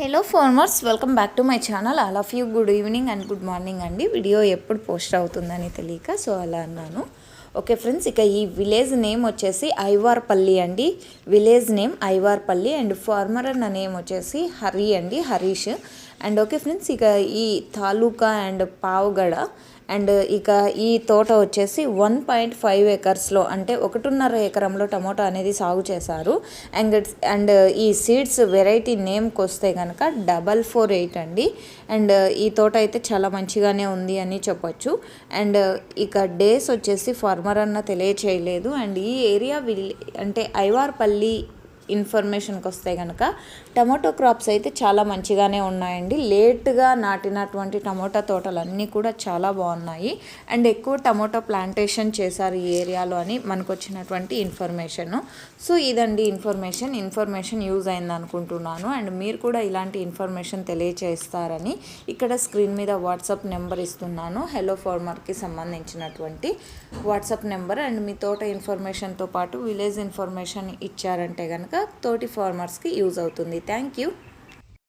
Hello farmers welcome back to my channel all of you good evening and good morning అండి. Video ఎప్పుడు post అవుతుందని తెలియక so అలా అన్నాను. ఓకే ఫ్రెండ్స్ ఇక ఈ విలేజ్ నేమ్ వచ్చేసి ఐవార్పల్లి అండి. Village name Aivarpalli and farmer అన్న నేమ్ వచ్చేసి హరి అండి హరీష్. అండ్ ఓకే ఫ్రెండ్స్ ఇక ఈ తాలూకా అండ్ పావుగడ అండ్ ఇక ఈ తోట వచ్చేసి వన్ పాయింట్ ఫైవ్ ఎకర్స్లో అంటే ఒకటిన్నర ఎకరంలో టమోటా అనేది సాగు చేశారు. అండ్ అండ్ ఈ సీడ్స్ వెరైటీ నేమ్కి వస్తే కనుక డబల్ ఫోర్ ఎయిట్ అండి. అండ్ ఈ తోట అయితే చాలా మంచిగానే ఉంది అని చెప్పొచ్చు. అండ్ ఇక డేస్ వచ్చేసి ఫార్మర్ అన్న తెలియచేయలేదు. అండ్ ఈ ఏరియా విల్ అంటే ఐవార్పల్లి ఇన్ఫర్మేషన్కి వస్తే కనుక టమాటో క్రాప్స్ అయితే చాలా మంచిగానే ఉన్నాయండి. లేట్గా నాటినటువంటి టమోటా తోటలన్నీ కూడా చాలా బాగున్నాయి. అండ్ ఎక్కువ టమోటా ప్లాంటేషన్ చేశారు ఈ ఏరియాలో అని మనకు వచ్చినటువంటి ఇన్ఫర్మేషన్. సో ఇదండి ఇన్ఫర్మేషన్. ఇన్ఫర్మేషన్ యూజ్ అయింది అనుకుంటున్నాను. అండ్ మీరు కూడా ఇలాంటి ఇన్ఫర్మేషన్ తెలియచేస్తారని ఇక్కడ స్క్రీన్ మీద వాట్సాప్ నెంబర్ ఇస్తున్నాను. హెలో ఫార్మర్కి సంబంధించినటువంటి వాట్సాప్ నెంబర్. అండ్ మీ తోట ఇన్ఫర్మేషన్తో పాటు విలేజ్ ఇన్ఫర్మేషన్ ఇచ్చారంటే కనుక తోటి ఫార్మర్స్కి యూజ్ అవుతుంది. Thank you